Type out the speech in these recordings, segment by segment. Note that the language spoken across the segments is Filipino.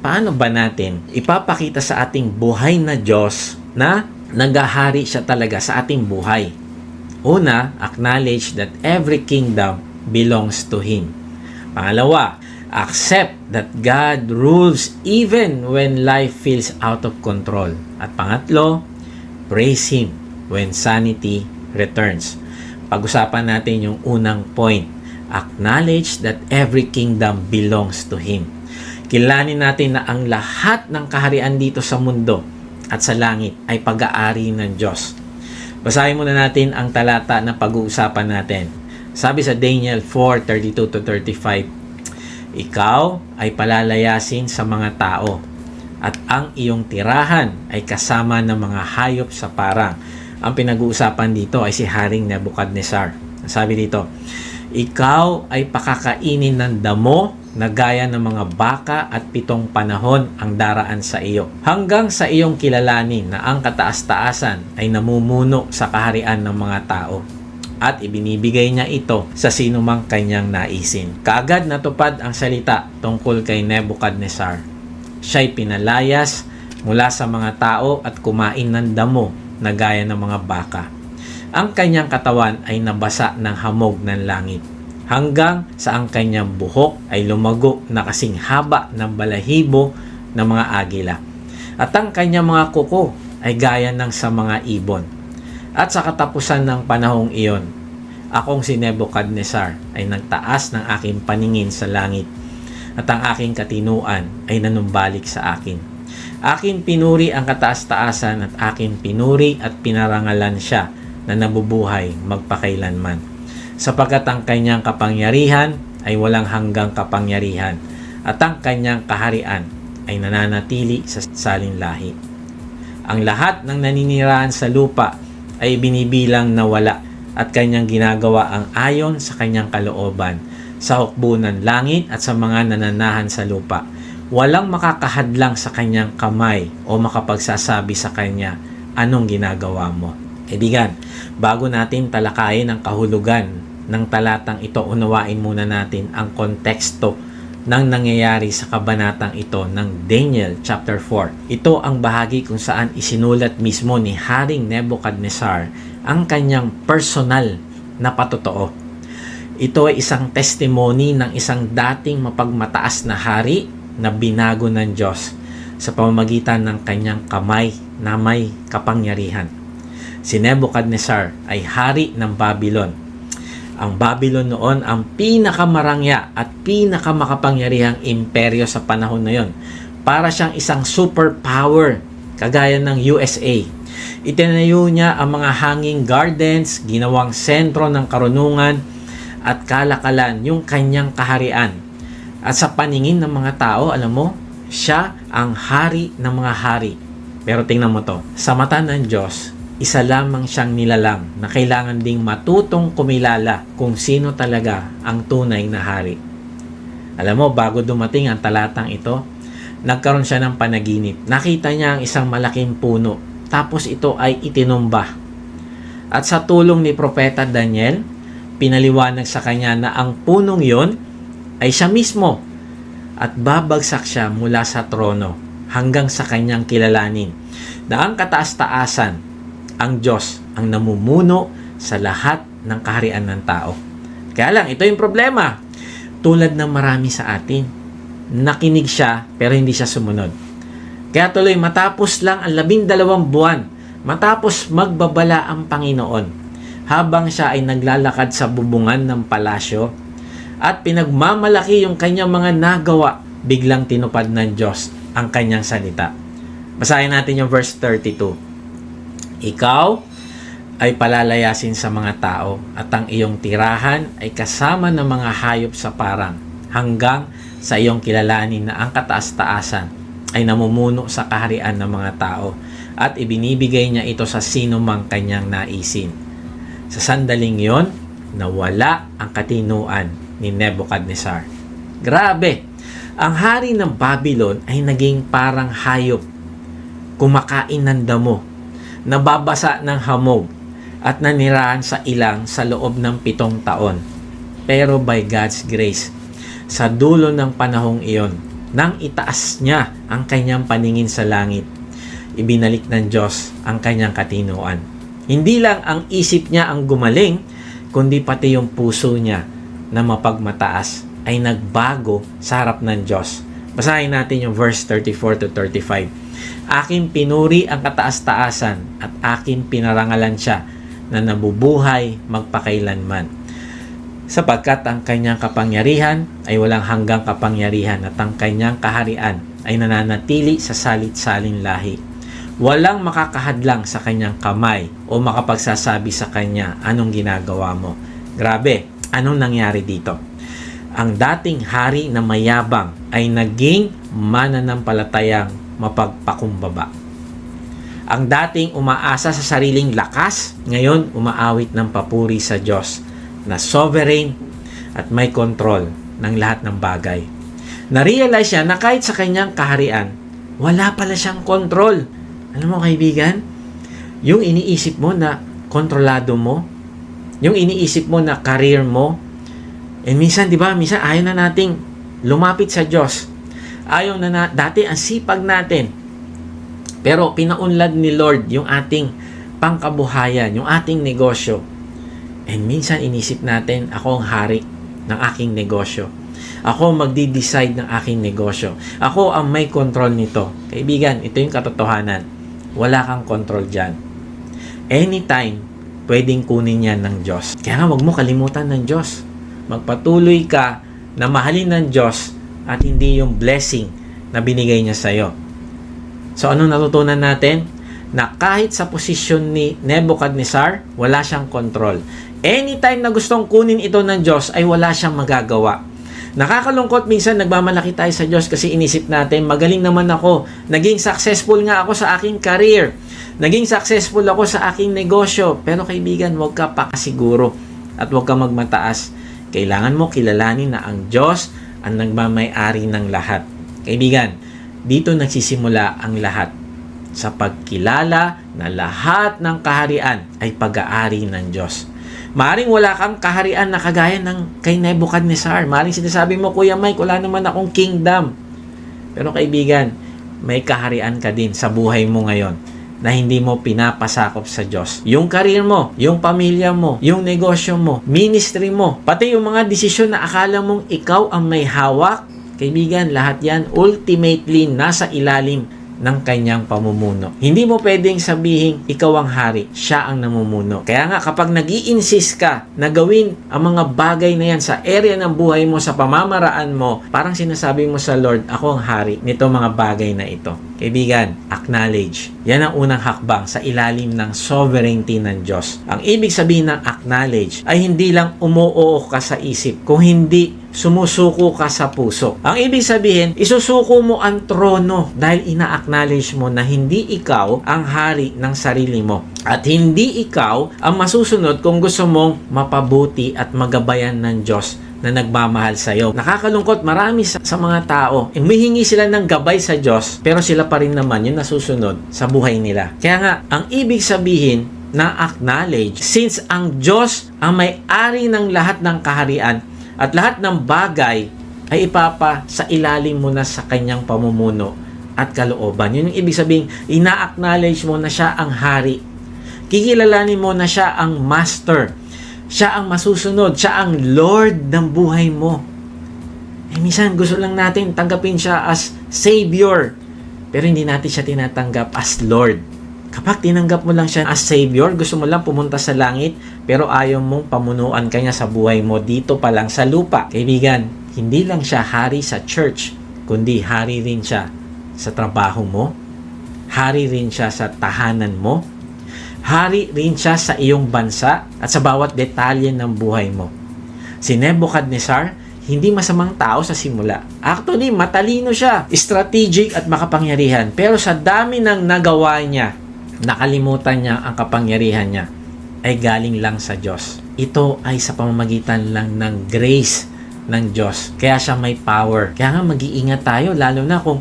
paano ba natin ipapakita sa ating buhay na Diyos na nagahari siya talaga sa ating buhay? Una, acknowledge that every kingdom belongs to Him. Pangalawa, accept that God rules even when life feels out of control. At pangatlo, praise Him when sanity returns. Pag-usapan natin yung unang point. Acknowledge that every kingdom belongs to Him. Kilanin natin na ang lahat ng kaharian dito sa mundo at sa langit ay pag-aari ng Diyos. Basahin muna natin ang talata na pag-uusapan natin. Sabi sa Daniel 4:32 to 35, Ikaw ay palalayasin sa mga tao at ang iyong tirahan ay kasama ng mga hayop sa parang. Ang pinag-uusapan dito ay si Haring Nebuchadnezzar. Sabi dito, Ikaw ay pakakainin ng damo na gaya ng mga baka at pitong panahon ang daraan sa iyo. Hanggang sa iyong kilalanin na ang kataas-taasan ay namumuno sa kaharian ng mga tao at ibinibigay niya ito sa sinumang kanyang naisin. Kaagad natupad ang salita tungkol kay Nebuchadnezzar. Siya'y pinalayas mula sa mga tao at kumain ng damo na gaya ng mga baka. Ang kanyang katawan ay nabasa ng hamog ng langit hanggang sa ang kanyang buhok ay lumago na kasing haba ng balahibo ng mga agila. At ang kanyang mga kuko ay gaya ng sa mga ibon. At sa katapusan ng panahong iyon, akong si Nebuchadnezzar ay nagtaas ng aking paningin sa langit at ang aking katinuan ay nanumbalik sa akin. Akin pinuri ang kataas-taasan at akin pinuri at pinarangalan siya na nabubuhay magpakailanman sapagkat ang kanyang kapangyarihan ay walang hanggang kapangyarihan at ang kanyang kaharian ay nananatili sa salin lahi. Ang lahat ng naninirahan sa lupa ay binibilang na wala at kanyang ginagawa ang ayon sa kanyang kalooban sa hukbo ng langit at sa mga nananahan sa lupa. Walang makakahadlang sa kanyang kamay o makapagsasabi sa kanya, anong ginagawa mo? Kaibigan, bago natin talakayin ang kahulugan ng talatang ito, unawain muna natin ang konteksto ng nangyayari sa kabanatang ito ng Daniel chapter 4. Ito ang bahagi kung saan isinulat mismo ni Haring Nebuchadnezzar ang kanyang personal na patotoo. Ito ay isang testimony ng isang dating mapagmataas na hari na binago ng Diyos sa pamamagitan ng kanyang kamay na may kapangyarihan. Si Nebuchadnezzar ay hari ng Babylon ang Babylon noon ang pinakamarangya at pinakamakapangyarihang imperyo sa panahon na yon. Para siyang isang superpower kagaya ng USA. Itinayo niya ang mga hanging gardens, ginawang sentro ng karunungan at kalakalan yung kanyang kaharian. At sa paningin ng mga tao, alam mo, siya ang hari ng mga hari. Pero tingnan mo to, sa mata ng Diyos, isa lamang siyang nilalang na kailangan ding matutong kumilala kung sino talaga ang tunay na hari. Alam mo, bago dumating ang talatang ito, nagkaroon siya ng panaginip. Nakita niya ang isang malaking puno, tapos ito ay itinumba. At sa tulong ni Propeta Daniel, pinaliwanag sa kanya na ang punong yon ay siya mismo at babagsak siya mula sa trono hanggang sa kanyang kilalanin na ang kataas-taasan ang Diyos ang namumuno sa lahat ng kaharian ng tao. Kaya lang, ito yung problema. Tulad ng marami sa atin, nakinig siya pero hindi siya sumunod. Kaya tuloy, matapos lang ang labindalawang buwan, matapos magbabala ang Panginoon, habang siya ay naglalakad sa bubungan ng palasyo, at pinagmamalaki yung kanyang mga nagawa, biglang tinupad ng Diyos ang kanyang salita. Basahin natin yung verse 32. Ikaw ay palalayasin sa mga tao at ang iyong tirahan ay kasama ng mga hayop sa parang hanggang sa iyong kilalanin na ang kataas-taasan ay namumuno sa kaharian ng mga tao at ibinibigay niya ito sa sino mang kanyang naisin. Sa sandaling yon, nawala ang katinuan ni Nebuchadnezzar. Grabe! Ang hari ng Babylon ay naging parang hayop, kumakain ng damo, nababasa ng hamog at nanirahan sa ilang sa loob ng pitong taon. Pero by God's grace, sa dulo ng panahong iyon, nang itaas niya ang kanyang paningin sa langit. Ibinalik ng Diyos ang kanyang katinuan. Hindi lang ang isip niya ang gumaling, kundi pati yung puso niya na mapagmataas ay nagbago sa harap ng Diyos. Basahin natin yung verse 34 to 35. Aking pinuri ang kataas-taasan at aking pinarangalan siya na nabubuhay magpakailanman. Sapagkat ang kanyang kapangyarihan ay walang hanggang kapangyarihan at ang kanyang kaharian ay nananatili sa salit-salin lahi. Walang makakahadlang sa kanyang kamay o makapagsasabi sa kanya anong ginagawa mo. Grabe, anong nangyari dito? Ang dating hari na mayabang ay naging mananampalatayang mapagpakumbaba. Ang dating umaasa sa sariling lakas, ngayon umaawit ng papuri sa Diyos na sovereign at may control ng lahat ng bagay. Na-realize siya na kahit sa kanyang kaharian, wala pala siyang control. Alam mo kaibigan, yung iniisip mo na kontrolado mo, yung iniisip mo na career mo, eh minsan, di ba, minsan ayaw na nating lumapit sa Diyos. Ayaw na na, dati ang sipag natin. Pero pinaunlad ni Lord yung ating pangkabuhayan, yung ating negosyo. And minsan inisip natin, ako ang hari ng aking negosyo. Ako ang magdi-decide ng aking negosyo. Ako ang may control nito. Kaibigan, ito yung katotohanan. Wala kang control dyan. Anytime, pwedeng kunin yan ng Diyos. Kaya nga, wag mo kalimutan ng Diyos. Magpatuloy ka na mahalin ng Diyos at hindi yung blessing na binigay niya sa'yo. So, anong natutunan natin? Na kahit sa posisyon ni Nebuchadnezzar, wala siyang control. Anytime na gustong kunin ito ng Diyos, ay wala siyang magagawa. Nakakalungkot minsan nagmamalaki tayo sa Diyos kasi inisip natin, magaling naman ako. Naging successful nga ako sa aking career. Naging successful ako sa aking negosyo. Pero kaibigan, huwag ka pakasiguro at huwag ka magmataas. Kailangan mo kilalanin na ang Diyos ang nagmamay-ari ng lahat. Kaibigan, dito nagsisimula ang lahat sa pagkilala na lahat ng kaharian ay pag-aari ng Diyos. Maring wala kang kaharian na kagaya ng kay Nebuchadnezzar. Maring sinasabi mo, Kuya Mike, wala naman akong kingdom. Pero kaibigan, may kaharian ka din sa buhay mo ngayon na hindi mo pinapasakop sa Diyos. Yung karir mo, yung pamilya mo, yung negosyo mo, ministry mo, pati yung mga desisyon na akala mong ikaw ang may hawak, kaibigan, lahat yan ultimately nasa ilalim ng kanyang pamumuno. Hindi mo pwedeng sabihin ikaw ang hari, siya ang namumuno. Kaya nga kapag nag insist ka na gawin ang mga bagay na yan sa area ng buhay mo, sa pamamaraan mo, parang sinasabi mo sa Lord, ako ang hari nito mga bagay na ito. Kaibigan, acknowledge. Yan ang unang hakbang sa ilalim ng sovereignty ng Diyos. Ang ibig sabihin ng acknowledge ay hindi lang umuoo ka sa isip, kung hindi sumusuko ka sa puso. Ang ibig sabihin, isusuko mo ang trono dahil ina-acknowledge mo na hindi ikaw ang hari ng sarili mo. At hindi ikaw ang masusunod kung gusto mong mapabuti at magabayan ng Diyos na nagmamahal sa iyo. Nakakalungkot marami sa, sa mga tao. Humihingi sila ng gabay sa Diyos pero sila pa rin naman yung nasusunod sa buhay nila. Kaya nga, ang ibig sabihin na acknowledge since ang Diyos ang may-ari ng lahat ng kaharian at lahat ng bagay ay ipapa sa ilalim mo na sa kanyang pamumuno at kalooban. Yun yung ibig sabihin, ina-acknowledge mo na siya ang hari. Kikilalanin mo na siya ang master. Siya ang masusunod. Siya ang Lord ng buhay mo. Eh, minsan gusto lang natin tanggapin siya as Savior. Pero hindi natin siya tinatanggap as Lord. Kapag tinanggap mo lang siya as Savior, gusto mo lang pumunta sa langit, pero ayaw mong pamunuan kanya sa buhay mo dito pa lang sa lupa. Kaibigan, hindi lang siya hari sa church, kundi hari rin siya sa trabaho mo, hari rin siya sa tahanan mo, hari rin siya sa iyong bansa at sa bawat detalye ng buhay mo. Si Nebuchadnezzar, hindi masamang tao sa simula. Actually, matalino siya, strategic at makapangyarihan. Pero sa dami ng nagawa niya, nakalimutan niya ang kapangyarihan niya ay galing lang sa Diyos. Ito ay sa pamamagitan lang ng grace ng Diyos. Kaya siya may power. Kaya nga mag-iingat tayo, lalo na kung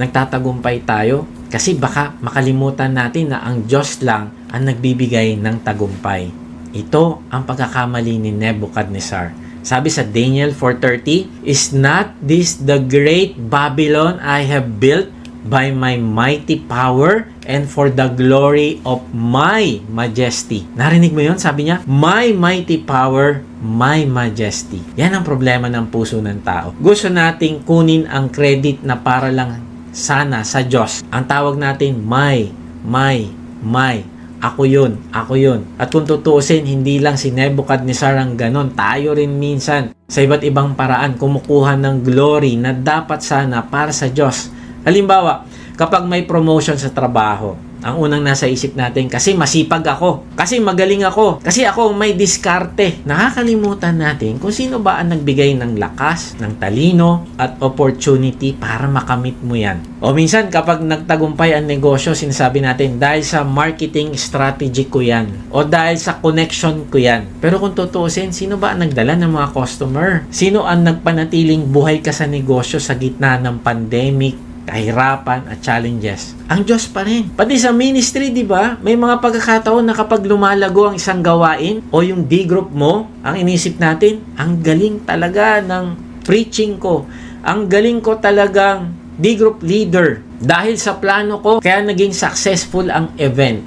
nagtatagumpay tayo. Kasi baka makalimutan natin na ang Diyos lang ang nagbibigay ng tagumpay. Ito ang pagkakamali ni Nebuchadnezzar Sabi sa Daniel 4.30, Is not this the great Babylon I have built by my mighty power and for the glory of my majesty. Narinig mo yon Sabi niya, my mighty power, my majesty. Yan ang problema ng puso ng tao. Gusto nating kunin ang credit na para lang sana sa Diyos. Ang tawag natin, my, my, my. Ako yun, ako yun. At kung tutuusin, hindi lang si Nebuchadnezzar ang ganon. Tayo rin minsan sa iba't ibang paraan kumukuha ng glory na dapat sana para sa Diyos. Halimbawa, kapag may promotion sa trabaho, ang unang nasa isip natin, kasi masipag ako, kasi magaling ako, kasi ako may diskarte. Nakakalimutan natin kung sino ba ang nagbigay ng lakas, ng talino, at opportunity para makamit mo yan. O minsan, kapag nagtagumpay ang negosyo, sinasabi natin, dahil sa marketing strategy ko yan, o dahil sa connection ko yan. Pero kung tutuusin, sino ba ang nagdala ng mga customer? Sino ang nagpanatiling buhay ka sa negosyo sa gitna ng pandemic, kahirapan at challenges. Ang Diyos pa rin. Pati sa ministry, di ba? May mga pagkakataon na kapag lumalago ang isang gawain o yung D-group mo, ang inisip natin, ang galing talaga ng preaching ko. Ang galing ko talagang D-group leader. Dahil sa plano ko, kaya naging successful ang event.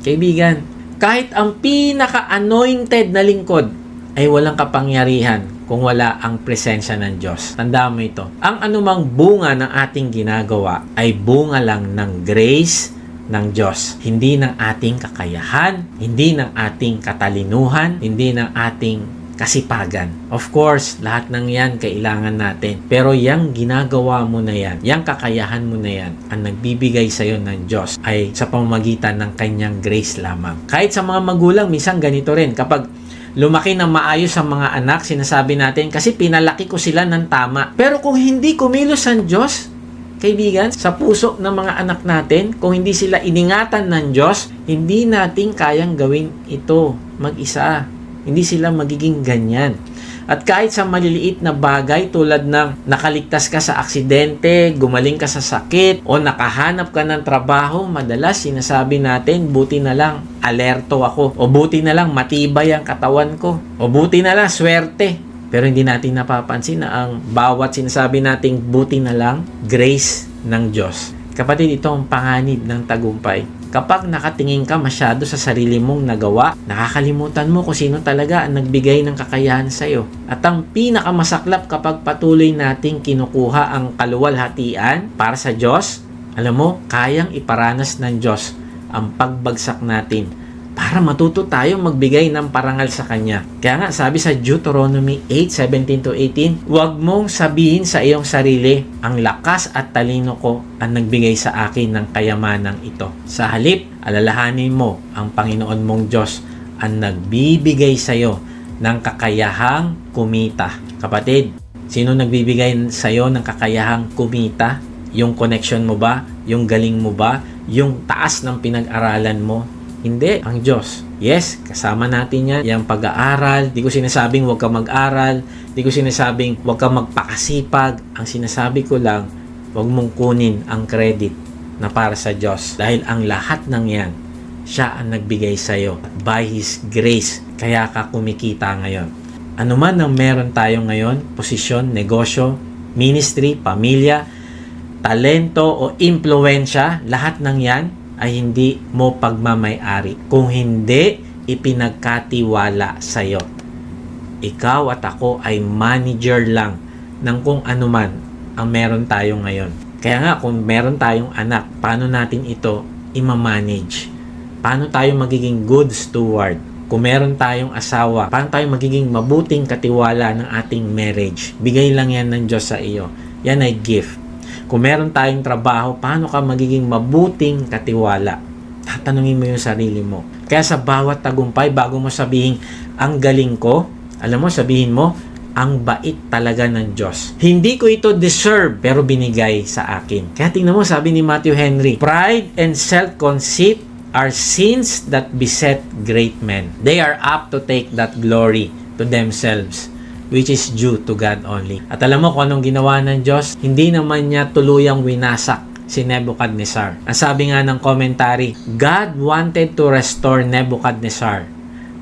Kaibigan, kahit ang pinaka-anointed na lingkod ay walang kapangyarihan kung wala ang presensya ng Diyos. Tandaan mo ito. Ang anumang bunga ng ating ginagawa ay bunga lang ng grace ng Diyos. Hindi ng ating kakayahan, hindi ng ating katalinuhan, hindi ng ating kasipagan. Of course, lahat ng yan kailangan natin. Pero yung ginagawa mo na yan, yung kakayahan mo na yan, ang nagbibigay sa iyo ng Diyos ay sa pamamagitan ng kanyang grace lamang. Kahit sa mga magulang, minsan ganito rin. Kapag lumaki ng maayos ang mga anak, sinasabi natin, kasi pinalaki ko sila ng tama. Pero kung hindi kumilos ang Diyos, kaibigan, sa puso ng mga anak natin, kung hindi sila iningatan ng Diyos, hindi natin kayang gawin ito mag-isa. Hindi sila magiging ganyan. At kahit sa maliliit na bagay tulad ng nakaligtas ka sa aksidente, gumaling ka sa sakit, o nakahanap ka ng trabaho, madalas sinasabi natin, buti na lang, alerto ako. O buti na lang, matibay ang katawan ko. O buti na lang, swerte. Pero hindi natin napapansin na ang bawat sinasabi nating buti na lang, grace ng Diyos. Kapatid, ito ang panganib ng tagumpay. Kapag nakatingin ka masyado sa sarili mong nagawa, nakakalimutan mo kung sino talaga ang nagbigay ng kakayahan sa iyo. At ang pinakamasaklap kapag patuloy nating kinukuha ang kaluwalhatian para sa Diyos, alam mo, kayang iparanas ng Diyos ang pagbagsak natin para matuto tayong magbigay ng parangal sa Kanya. Kaya nga sabi sa Deuteronomy 8:17 to 18, huwag mong sabihin sa iyong sarili, ang lakas at talino ko ang nagbigay sa akin ng kayamanang ito. Sa halip, alalahanin mo ang Panginoon mong Diyos ang nagbibigay sa iyo ng kakayahang kumita. Kapatid, sino nagbibigay sa iyo ng kakayahang kumita? Yung connection mo ba? Yung galing mo ba? Yung taas ng pinag-aralan mo? Hindi, ang Diyos. Yes, kasama natin yan. Yung pag-aaral, di ko sinasabing huwag ka mag-aral, di ko sinasabing huwag ka magpakasipag. Ang sinasabi ko lang, huwag mong kunin ang credit na para sa Diyos. Dahil ang lahat ng yan, siya ang nagbigay sa iyo. By His grace, kaya ka kumikita ngayon. Ano man ang meron tayo ngayon, posisyon, negosyo, ministry, pamilya, talento o impluensya, lahat ng yan ay hindi mo pagmamayari kung hindi ipinagkatiwala sa iyo. Ikaw at ako ay manager lang ng kung ano man ang meron tayo ngayon. Kaya nga kung meron tayong anak, paano natin ito imamanage? Paano tayo magiging good steward? Kung meron tayong asawa, paano tayo magiging mabuting katiwala ng ating marriage? Bigay lang yan ng Diyos sa iyo. Yan ay gift. Kung meron tayong trabaho, paano ka magiging mabuting katiwala? Tatanungin mo yung sarili mo. Kaya sa bawat tagumpay, bago mo sabihin, ang galing ko, alam mo, sabihin mo, ang bait talaga ng Diyos. Hindi ko ito deserve, pero binigay sa akin. Kaya tingnan mo, sabi ni Matthew Henry, Pride and self-conceit are sins that beset great men. They are apt to take that glory to themselves which is due to God only. At alam mo kung anong ginawa ng Diyos? Hindi naman niya tuluyang winasak si Nebuchadnezzar. Ang sabi nga ng commentary, God wanted to restore Nebuchadnezzar.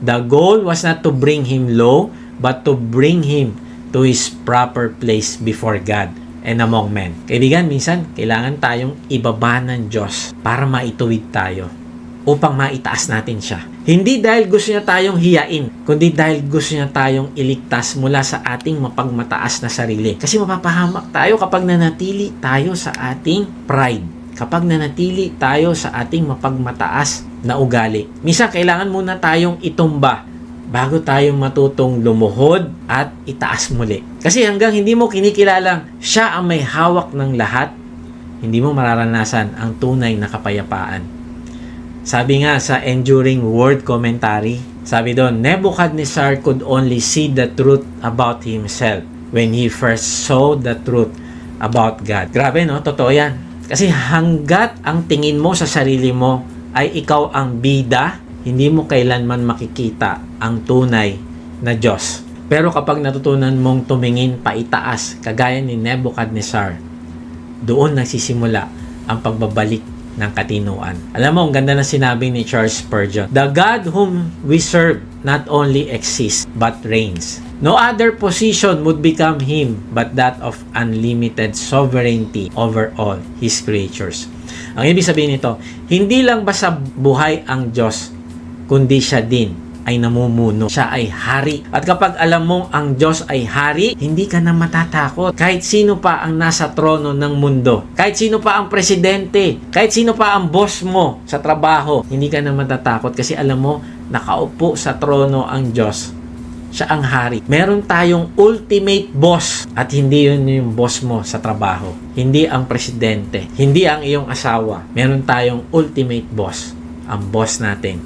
The goal was not to bring him low, but to bring him to his proper place before God and among men. Kaibigan, minsan kailangan tayong ibaba ng Diyos para maituwid tayo upang maitaas natin siya. Hindi dahil gusto niya tayong hiyain, kundi dahil gusto niya tayong iligtas mula sa ating mapagmataas na sarili. Kasi mapapahamak tayo kapag nanatili tayo sa ating pride. Kapag nanatili tayo sa ating mapagmataas na ugali. Misa kailangan muna tayong itumba bago tayo matutong lumuhod at itaas muli. Kasi hanggang hindi mo kinikilalang siya ang may hawak ng lahat, hindi mo mararanasan ang tunay na kapayapaan. Sabi nga sa Enduring Word Commentary, sabi doon, Nebuchadnezzar could only see the truth about himself when he first saw the truth about God. Grabe no, totoo yan. Kasi hanggat ang tingin mo sa sarili mo ay ikaw ang bida, hindi mo kailanman makikita ang tunay na Diyos. Pero kapag natutunan mong tumingin paitaas, kagaya ni Nebuchadnezzar, doon nagsisimula ang pagbabalik ng katinuan. Alam mo, ang ganda na sinabi ni Charles Spurgeon, The God whom we serve not only exists, but reigns. No other position would become Him but that of unlimited sovereignty over all His creatures. Ang ibig sabihin nito, hindi lang ba sa buhay ang Diyos, kundi siya din ay namumuno. Siya ay hari. At kapag alam mong ang Diyos ay hari, hindi ka na matatakot. Kahit sino pa ang nasa trono ng mundo, kahit sino pa ang presidente, kahit sino pa ang boss mo sa trabaho, hindi ka na matatakot kasi alam mo, nakaupo sa trono ang Diyos. Siya ang hari. Meron tayong ultimate boss at hindi yun yung boss mo sa trabaho. Hindi ang presidente. Hindi ang iyong asawa. Meron tayong ultimate boss. Ang boss natin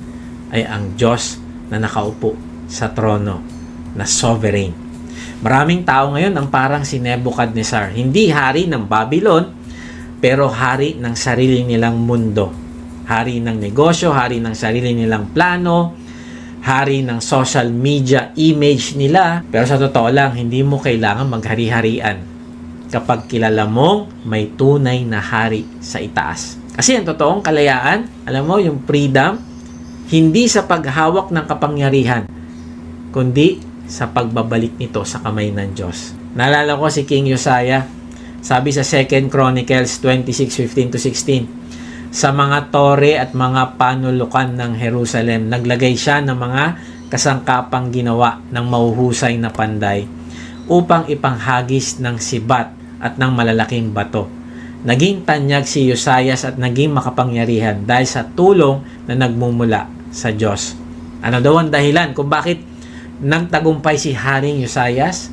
ay ang Diyos na nakaupo sa trono na sovereign. Maraming tao ngayon ang parang si Nebuchadnezzar. Hindi hari ng Babylon, pero hari ng sarili nilang mundo. Hari ng negosyo, hari ng sarili nilang plano, hari ng social media image nila. Pero sa totoo lang, hindi mo kailangan maghari-harian kapag kilala mong may tunay na hari sa itaas. Kasi ang totoong kalayaan, alam mo, yung freedom, hindi sa paghawak ng kapangyarihan, kundi sa pagbabalik nito sa kamay ng Diyos. Naalala ko si King Josiah, sabi sa 2 Chronicles 26:15 to 16, sa mga tore at mga panulukan ng Jerusalem, naglagay siya ng mga kasangkapang ginawa ng mahuhusay na panday upang ipanghagis ng sibat at ng malalaking bato. Naging tanyag si Josias at naging makapangyarihan dahil sa tulong na nagmumula sa Diyos. Ano daw ang dahilan kung bakit nagtagumpay si Haring Josias?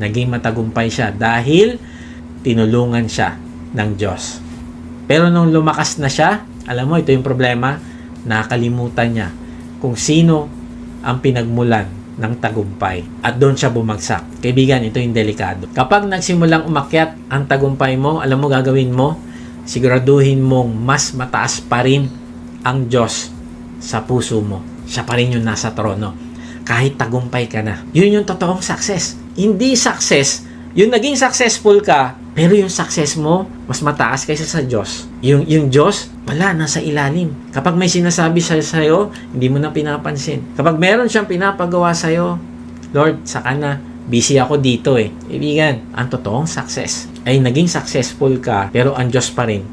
Naging matagumpay siya dahil tinulungan siya ng Diyos. Pero nung lumakas na siya, alam mo, ito yung problema, nakalimutan niya kung sino ang pinagmulan ng tagumpay. At doon siya bumagsak. Kaibigan, ito yung delikado. Kapag nagsimulang umakyat ang tagumpay mo, alam mo gagawin mo, siguraduhin mong mas mataas pa rin ang Diyos sa puso mo. Siya pa rin yung nasa trono. Kahit tagumpay ka na. Yun yung totoong success. Hindi success, yung naging successful ka, pero yung success mo, mas mataas kaysa sa Diyos. Yung, yung Diyos, wala, nasa ilalim. Kapag may sinasabi sa sa'yo, hindi mo na pinapansin. Kapag meron siyang pinapagawa sa'yo, Lord, saka na, busy ako dito eh. Ibigan, ang totoong success ay naging successful ka, pero ang Diyos pa rin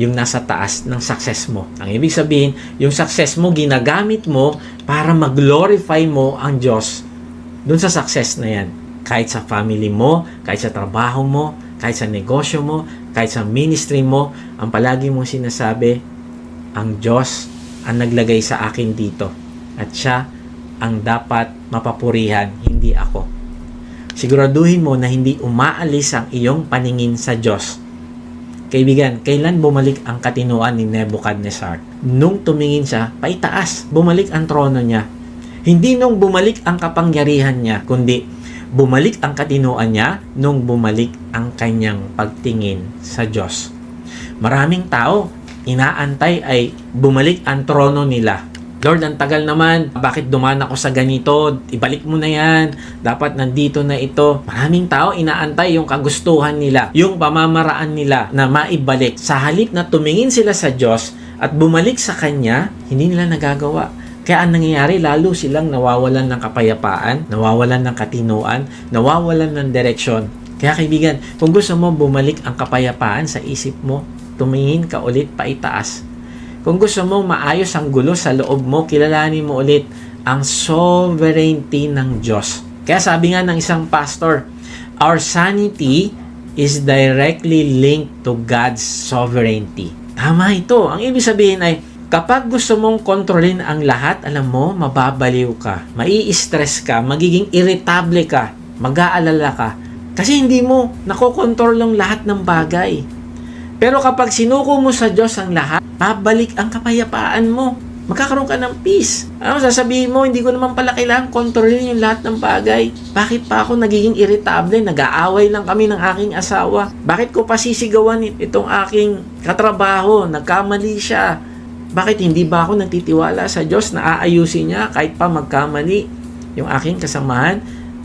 yung nasa taas ng success mo. Ang ibig sabihin, yung success mo, ginagamit mo para mag-glorify mo ang Diyos dun sa success na yan. Kahit sa family mo, kahit sa trabaho mo, kahit sa negosyo mo, kahit sa ministry mo, ang palagi mong sinasabi, ang Diyos ang naglagay sa akin dito. At siya ang dapat mapapurihan, hindi ako. Siguraduhin mo na hindi umaalis ang iyong paningin sa Diyos. Kaibigan, kailan bumalik ang katinuan ni Nebuchadnezzar? Nung tumingin siya, paitaas, bumalik ang trono niya. Hindi nung bumalik ang kapangyarihan niya, kundi bumalik ang katinuan niya nung bumalik ang kanyang pagtingin sa Diyos. Maraming tao, inaantay ay bumalik ang trono nila. Lord, ang tagal naman. Bakit dumaan ako sa ganito? Ibalik mo na yan. Dapat nandito na ito. Maraming tao inaantay yung kagustuhan nila, yung pamamaraan nila na maibalik. Sa halip na tumingin sila sa Diyos at bumalik sa Kanya, hindi nila nagagawa. Kaya ang nangyayari, lalo silang nawawalan ng kapayapaan, nawawalan ng katinuan, nawawalan ng direksyon. Kaya kaibigan, kung gusto mo bumalik ang kapayapaan sa isip mo, tumingin ka ulit paitaas. Kung gusto mo maayos ang gulo sa loob mo, kilalanin mo ulit ang sovereignty ng Diyos. Kaya sabi nga ng isang pastor, our sanity is directly linked to God's sovereignty. Tama ito. Ang ibig sabihin ay, kapag gusto mong kontrolin ang lahat, alam mo, mababaliw ka, mai-stress ka, magiging irritable ka, mag-aalala ka, kasi hindi mo nakokontrol ang lahat ng bagay. Pero kapag sinuko mo sa Diyos ang lahat, babalik ang kapayapaan mo. Magkakaroon ka ng peace. Ano sasabihin mo, hindi ko naman pala kailangan kontrolin yung lahat ng bagay. Bakit pa ako nagiging irritable? Nag-aaway lang kami ng aking asawa. Bakit ko pa sisigawan itong aking katrabaho? Nagkamali siya. Bakit hindi ba ako nagtitiwala sa Diyos na aayusin niya kahit pa magkamali yung aking kasamahan?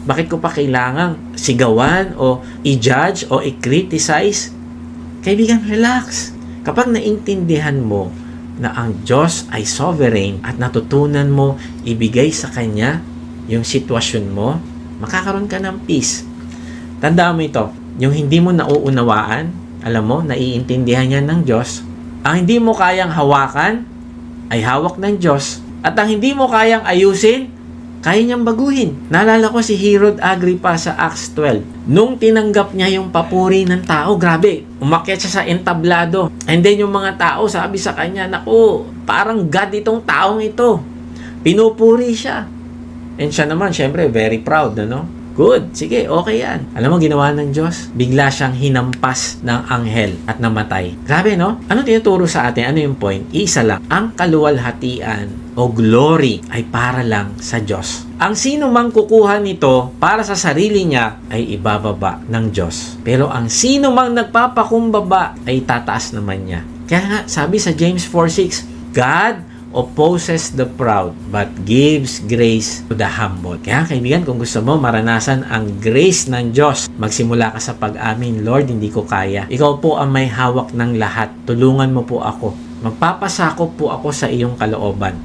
Bakit ko pa kailangang sigawan o i-judge o i-criticize? Kaibigan, relax. Kapag naintindihan mo na ang Diyos ay sovereign at natutunan mo ibigay sa Kanya yung sitwasyon mo, makakaroon ka ng peace. Tandaan mo ito, yung hindi mo nauunawaan, alam mo, naiintindihan yan ng Diyos. Ang hindi mo kayang hawakan, ay hawak ng Diyos. At ang hindi mo kayang ayusin, kaya niyang baguhin. Naalala ko si Herod Agrippa sa Acts 12. Nung tinanggap niya yung papuri ng tao, grabe, umakyat siya sa entablado. And then yung mga tao sabi sa kanya, Naku, parang God itong taong ito. Pinupuri siya. And siya naman, syempre, very proud, ano? Good. Sige, okay yan. Alam mo, ginawa ng Diyos? Bigla siyang hinampas ng anghel at namatay. Grabe, no? Ano tinuturo sa atin? Ano yung point? Isa lang. Ang kaluwalhatian o glory ay para lang sa Diyos. Ang sino mang kukuha nito para sa sarili niya ay ibababa ng Diyos. Pero ang sino mang nagpapakumbaba ay tataas naman niya. Kaya nga, sabi sa James 4.6, God opposes the proud but gives grace to the humble. Kaya kaibigan, kung gusto mo maranasan ang grace ng Diyos, magsimula ka sa pag-amin, Lord, hindi ko kaya. Ikaw po ang may hawak ng lahat. Tulungan mo po ako. Magpapasakop po ako sa iyong kalooban.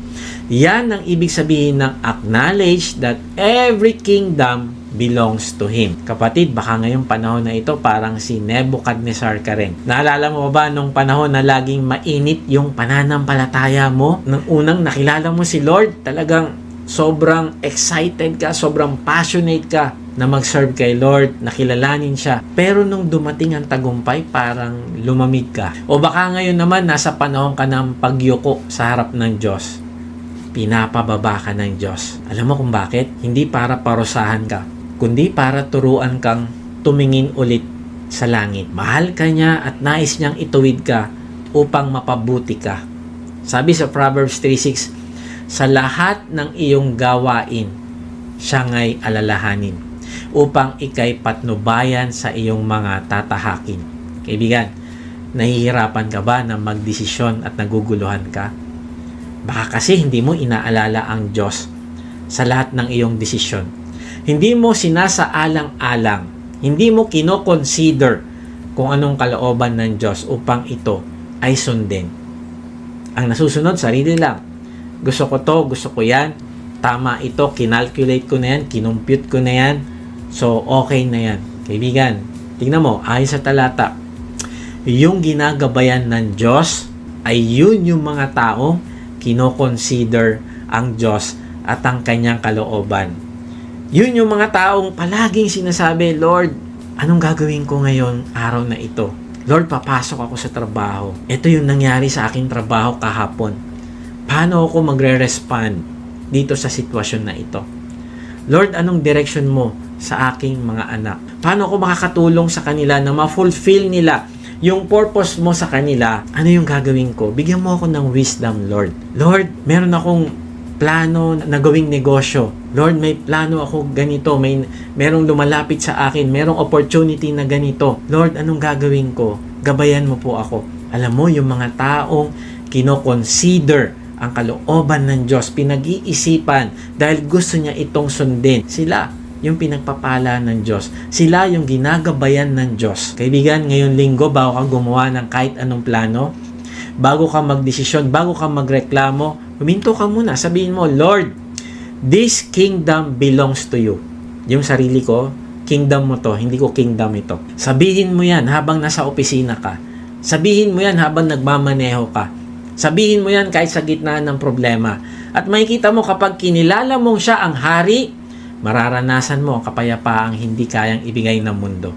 Yan ang ibig sabihin ng acknowledge that every kingdom belongs to Him. Kapatid, baka ngayong panahon na ito parang si Nebuchadnezzar ka rin. Naalala mo ba nung panahon na laging mainit yung pananampalataya mo? Nung unang nakilala mo si Lord, talagang sobrang excited ka, sobrang passionate ka na mag-serve kay Lord, nakilalanin siya. Pero nung dumating ang tagumpay, parang lumamig ka. O baka ngayon naman, nasa panahon ka ng pagyuko sa harap ng Diyos. Pinapababa ka ng Diyos. Alam mo kung bakit? Hindi para parusahan ka, kundi para turuan kang tumingin ulit sa langit. Mahal ka niya at nais niyang ituwid ka upang mapabuti ka. Sabi sa Proverbs 3.6, sa lahat ng iyong gawain, siya ngay alalahanin upang ikay patnubayan sa iyong mga tatahakin. Kaibigan, nahihirapan ka ba na magdesisyon at naguguluhan ka? Baka kasi hindi mo inaalala ang Diyos sa lahat ng iyong desisyon. Hindi mo sinasaalang-alang, hindi mo kino-consider kung anong kalooban ng Diyos upang ito ay sundin. Ang nasusunod, sarili lang. Gusto ko to, gusto ko yan. Tama ito, kinalculate ko na yan, kinumpute ko na yan. So, okay na yan. Kaibigan, tingnan mo, ayon sa talata, yung ginagabayan ng Diyos ay yun yung mga taong kinoconsider ang Diyos at ang kanyang kalooban. Yun yung mga taong palaging sinasabi, Lord, anong gagawin ko ngayon araw na ito? Lord, papasok ako sa trabaho. Ito yung nangyari sa aking trabaho kahapon. Paano ako magre-respond dito sa sitwasyon na ito? Lord, anong direction mo sa aking mga anak? Paano ako makakatulong sa kanila na ma-fulfill nila yung purpose mo sa kanila, ano yung gagawin ko? Bigyan mo ako ng wisdom, Lord. Lord, meron akong plano na gawing negosyo. Lord, may plano ako ganito, may merong lumalapit sa akin, merong opportunity na ganito. Lord, anong gagawin ko? Gabayan mo po ako. Alam mo, yung mga taong kino-consider ang kalooban ng Diyos, pinag-iisipan dahil gusto niya itong sundin. Sila, yung pinagpapala ng Diyos. Sila yung ginagabayan ng Diyos. Kaibigan, ngayon linggo, bago ka gumawa ng kahit anong plano, bago ka magdesisyon, bago ka magreklamo, Huminto ka muna. Sabihin mo, Lord, this kingdom belongs to you. Yung sarili ko, kingdom mo to, hindi ko kingdom ito. Sabihin mo yan habang nasa opisina ka. Sabihin mo yan habang nagmamaneho ka. Sabihin mo yan kahit sa gitna ng problema. At makikita mo kapag kinilala mong siya ang hari, mararanasan mo ang kapayapaang hindi kayang ibigay ng mundo.